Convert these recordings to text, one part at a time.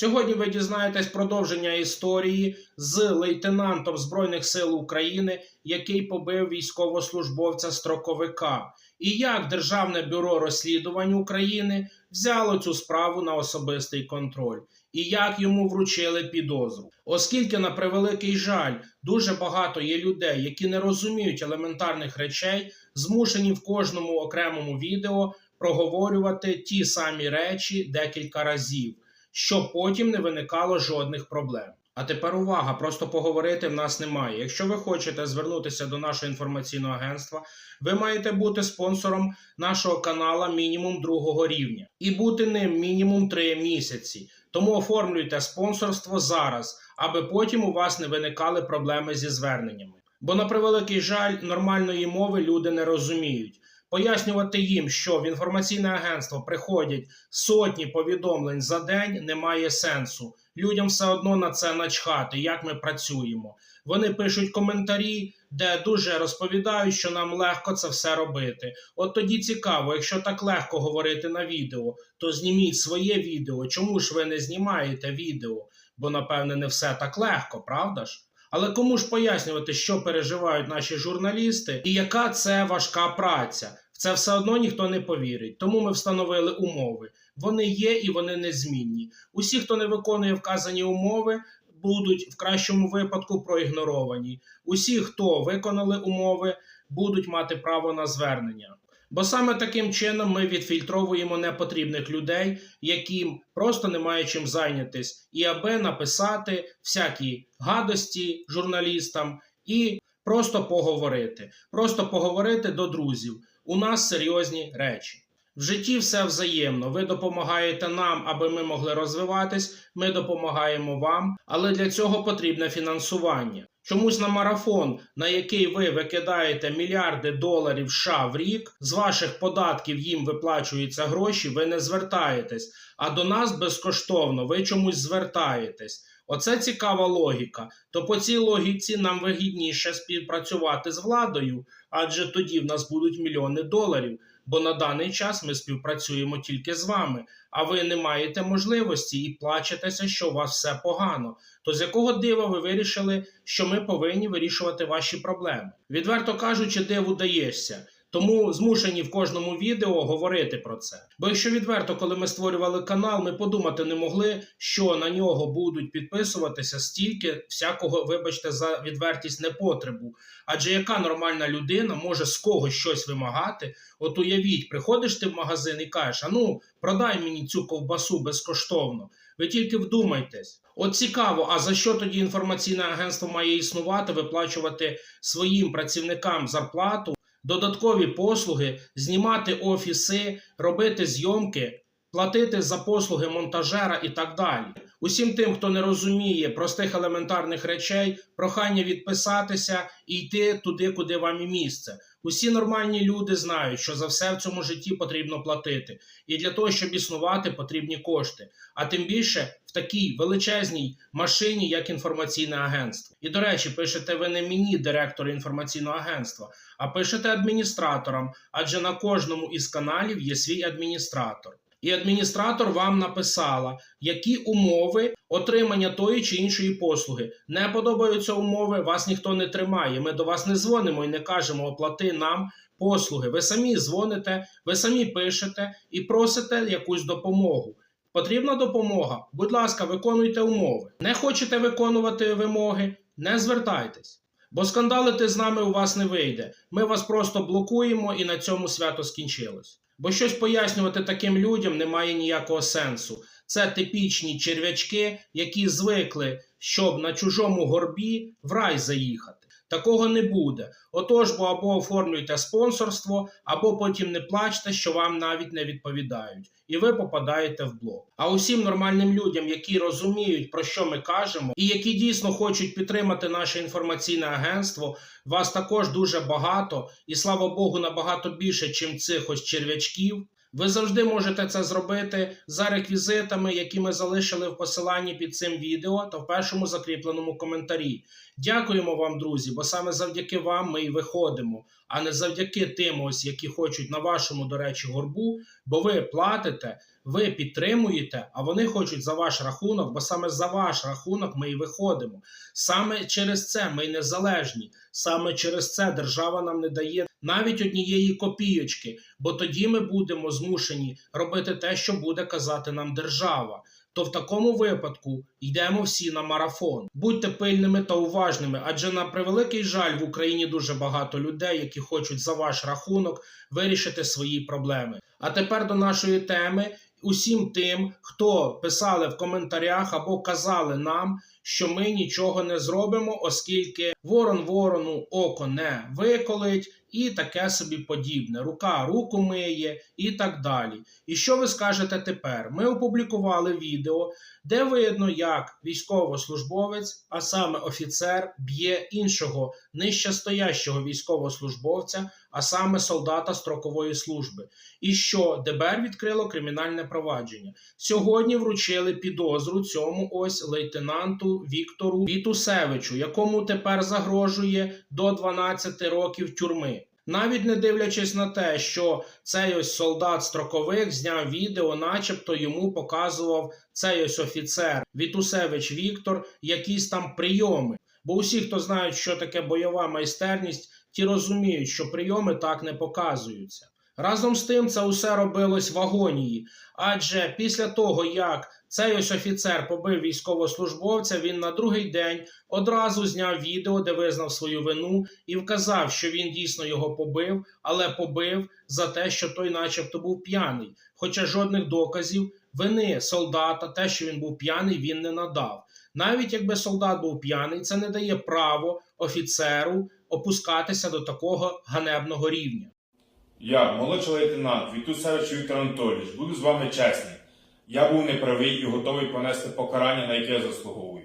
Сьогодні ви дізнаєтесь продовження історії з лейтенантом Збройних сил України, який побив військовослужбовця строковика, і як Державне бюро розслідувань України взяло цю справу на особистий контроль, і як йому вручили підозру. Оскільки, на превеликий жаль, дуже багато є людей, які не розуміють елементарних речей, змушені в кожному окремому відео проговорювати ті самі речі декілька разів щоб потім не виникало жодних проблем. А тепер увага, просто поговорити в нас немає. Якщо ви хочете звернутися до нашого інформаційного агентства, ви маєте бути спонсором нашого канала мінімум другого рівня і бути ним мінімум 3 місяці. Тому оформлюйте спонсорство зараз, аби потім у вас не виникали проблеми зі зверненнями. Бо, на превеликий жаль, нормальної мови люди не розуміють. Пояснювати їм, що в інформаційне агентство приходять сотні повідомлень за день, немає сенсу. Людям все одно на це начхати, як ми працюємо. Вони пишуть коментарі, де дуже розповідають, що нам легко це все робити. От тоді цікаво, якщо так легко говорити на відео, то зніміть своє відео. Чому ж ви не знімаєте відео? Бо, напевне, не все так легко, правда ж? Але кому ж пояснювати, що переживають наші журналісти, і яка це важка праця? В це все одно ніхто не повірить. Тому ми встановили умови. Вони є і вони незмінні. Усі, хто не виконує вказані умови, будуть в кращому випадку проігноровані. Усі, хто виконали умови, будуть мати право на звернення. Бо саме таким чином ми відфільтровуємо непотрібних людей, яким просто немає чим зайнятись, і аби написати всякі гадості журналістам і просто поговорити. Просто поговорити до друзів. У нас серйозні речі. В житті все взаємно. Ви допомагаєте нам, аби ми могли розвиватись. Ми допомагаємо вам, але для цього потрібне фінансування. Чомусь на марафон, на який ви викидаєте мільярди доларів США в рік, з ваших податків їм виплачуються гроші, ви не звертаєтесь. А до нас безкоштовно ви чомусь звертаєтесь. Оце цікава логіка. То по цій логіці нам вигідніше співпрацювати з владою, адже тоді в нас будуть мільйони доларів. Бо на даний час ми співпрацюємо тільки з вами, а ви не маєте можливості і плачетеся, що у вас все погано. То з якого дива ви вирішили, що ми повинні вирішувати ваші проблеми? Відверто кажучи, диву даєшся. Тому змушені в кожному відео говорити про це. Бо якщо відверто, коли ми створювали канал, ми подумати не могли, що на нього будуть підписуватися стільки всякого, вибачте, за відвертість непотребу. Адже яка нормальна людина може з когось щось вимагати? От уявіть, приходиш ти в магазин і кажеш: а ну продай мені цю ковбасу безкоштовно. Ви тільки вдумайтесь. От цікаво, а за що тоді інформаційне агентство має існувати, виплачувати своїм працівникам зарплату? Додаткові послуги, знімати офіси, робити зйомки, платити за послуги монтажера і так далі. Усім тим, хто не розуміє простих елементарних речей, прохання відписатися і йти туди, куди вам і місце. Усі нормальні люди знають, що за все в цьому житті потрібно платити, і для того, щоб існувати, потрібні кошти. А тим більше в такій величезній машині, як інформаційне агентство. І до речі, пишете ви не мені, директору інформаційного агентства, а пишете адміністраторам, адже на кожному із каналів є свій адміністратор. І адміністратор вам написала, які умови отримання тої чи іншої послуги. Не подобаються умови, вас ніхто не тримає. Ми до вас не дзвонимо і не кажемо оплати нам послуги. Ви самі дзвоните, ви самі пишете і просите якусь допомогу. Потрібна допомога? Будь ласка, виконуйте умови. Не хочете виконувати вимоги? Не звертайтесь. Бо скандалити з нами у вас не вийде. Ми вас просто блокуємо і на цьому свято скінчилось. Бо щось пояснювати таким людям немає ніякого сенсу. Це типічні черв'ячки, які звикли, щоб на чужому горбі в рай заїхати. Такого не буде. Отож, бо або оформлюйте спонсорство, або потім не плачте, що вам навіть не відповідають, і ви попадаєте в блок. А усім нормальним людям, які розуміють, про що ми кажемо, і які дійсно хочуть підтримати наше інформаційне агентство, вас також дуже багато, і слава Богу, набагато більше, чим цих ось черв'ячків. Ви завжди можете це зробити за реквізитами, які ми залишили в посиланні під цим відео та в першому закріпленому коментарі. Дякуємо вам, друзі, бо саме завдяки вам ми і виходимо, а не завдяки тим, ось які хочуть на вашому, до речі, горбу, бо ви платите, ви підтримуєте, а вони хочуть за ваш рахунок, бо саме за ваш рахунок ми і виходимо. Саме через це ми незалежні. Саме через це держава нам не дає навіть однієї копійочки, бо тоді ми будемо змушені робити те, що буде казати нам держава. То в такому випадку йдемо всі на марафон. Будьте пильними та уважними, адже на превеликий жаль в Україні дуже багато людей, які хочуть за ваш рахунок вирішити свої проблеми. А тепер до нашої теми. Усім тим, хто писали в коментарях або казали нам, що ми нічого не зробимо, оскільки ворон ворону око не виколить, і таке собі подібне. Рука руку миє і так далі. І що ви скажете тепер? Ми опублікували відео, де видно, як військовослужбовець, а саме офіцер, б'є іншого нижчестоящого військовослужбовця, а саме солдата строкової служби. І що ДБР відкрило кримінальне провадження. Сьогодні вручили підозру цьому ось лейтенанту Віктору Вітусевичу, якому тепер загрожує до 12 років тюрми. Навіть не дивлячись на те, що цей ось солдат строковик зняв відео, начебто йому показував цей ось офіцер Вітусевич Віктор якісь там прийоми. Бо усі, хто знають, що таке бойова майстерність, ті розуміють, що прийоми так не показуються. Разом з тим, це усе робилось в агонії, адже після того, як цей ось офіцер побив військовослужбовця, він на другий день одразу зняв відео, де визнав свою вину, і вказав, що він дійсно його побив, але побив за те, що той, начебто, був п'яний. Хоча жодних доказів вини солдата, те, що він був п'яний, він не надав. Навіть якби солдат був п'яний, це не дає право офіцеру опускатися до такого ганебного рівня. Я, молодший лейтенант Вітусевич Віктор Анатолійович, буду з вами чесний. Я був неправий і готовий понести покарання, на яке я заслуговую.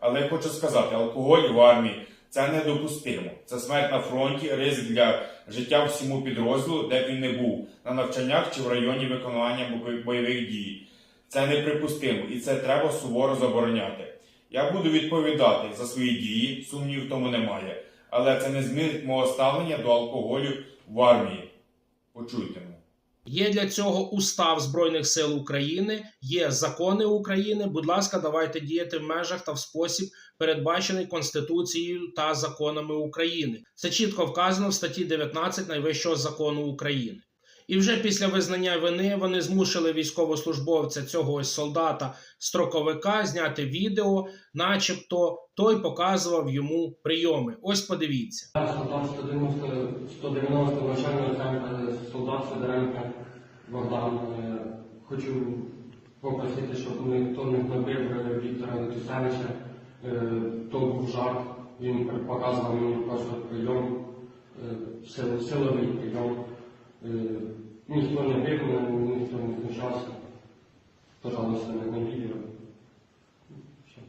Але я хочу сказати, алкоголь в армії це недопустимо. Це смерть на фронті, ризик для життя всьому підрозділу, де б він не був, на навчаннях чи в районі виконання бойових дій. Це неприпустимо і це треба суворо забороняти. Я буду відповідати за свої дії, сумнів в тому немає. Але це не змінить мого ставлення до алкоголю в армії. Почуйте мене. Є для цього устав Збройних сил України, є закони України. Будь ласка, давайте діяти в межах та в спосіб, передбачений Конституцією та законами України. Це чітко вказано в статті 19 найвищого закону України. І вже після визнання вини вони змусили військовослужбовця цього ось солдата строковика зняти відео, начебто той показував йому прийоми. Ось подивіться. Солдат 190, 190 навчального солдат Сидоренко Богдан. Е, Хочу попросити, щоб ніхто не побив е, Віктора Вітусевича. Е, То був жарт, він показував мені просто прийом, сил- силовий прийом. Ніхто не бив ніхто не знущався. Пожалуйста, не на відео. Все.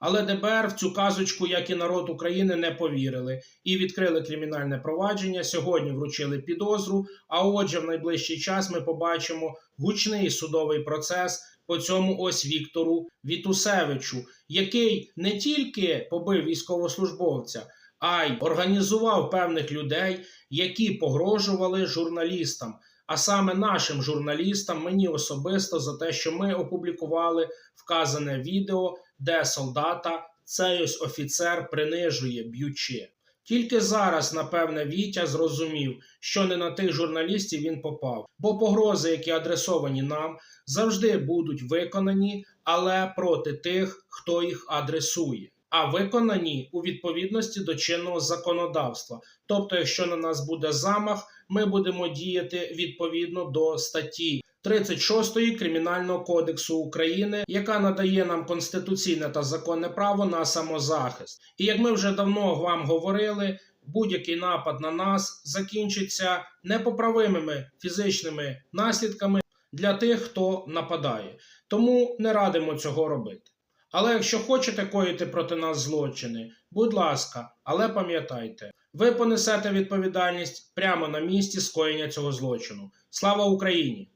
Але ДБР в цю казочку, як і народ України, не повірили і відкрили кримінальне провадження. Сьогодні вручили підозру. А отже, в найближчий час ми побачимо гучний судовий процес по цьому ось Віктору Вітусевичу, який не тільки побив військовослужбовця, а й організував певних людей, які погрожували журналістам. А саме нашим журналістам, мені особисто за те, що ми опублікували вказане відео, де солдата цей ось офіцер принижує, б'ючи. Тільки зараз, напевне, Вітя зрозумів, що не на тих журналістів він попав, бо погрози, які адресовані нам, завжди будуть виконані, але проти тих, хто їх адресує. А виконані у відповідності до чинного законодавства. Тобто, якщо на нас буде замах, ми будемо діяти відповідно до статті 36 Кримінального кодексу України, яка надає нам конституційне та законне право на самозахист. І як ми вже давно вам говорили, будь-який напад на нас закінчиться непоправимими фізичними наслідками для тих, хто нападає. Тому не радимо цього робити. Але якщо хочете коїти проти нас злочини, будь ласка, але пам'ятайте, ви понесете відповідальність прямо на місці скоєння цього злочину. Слава Україні!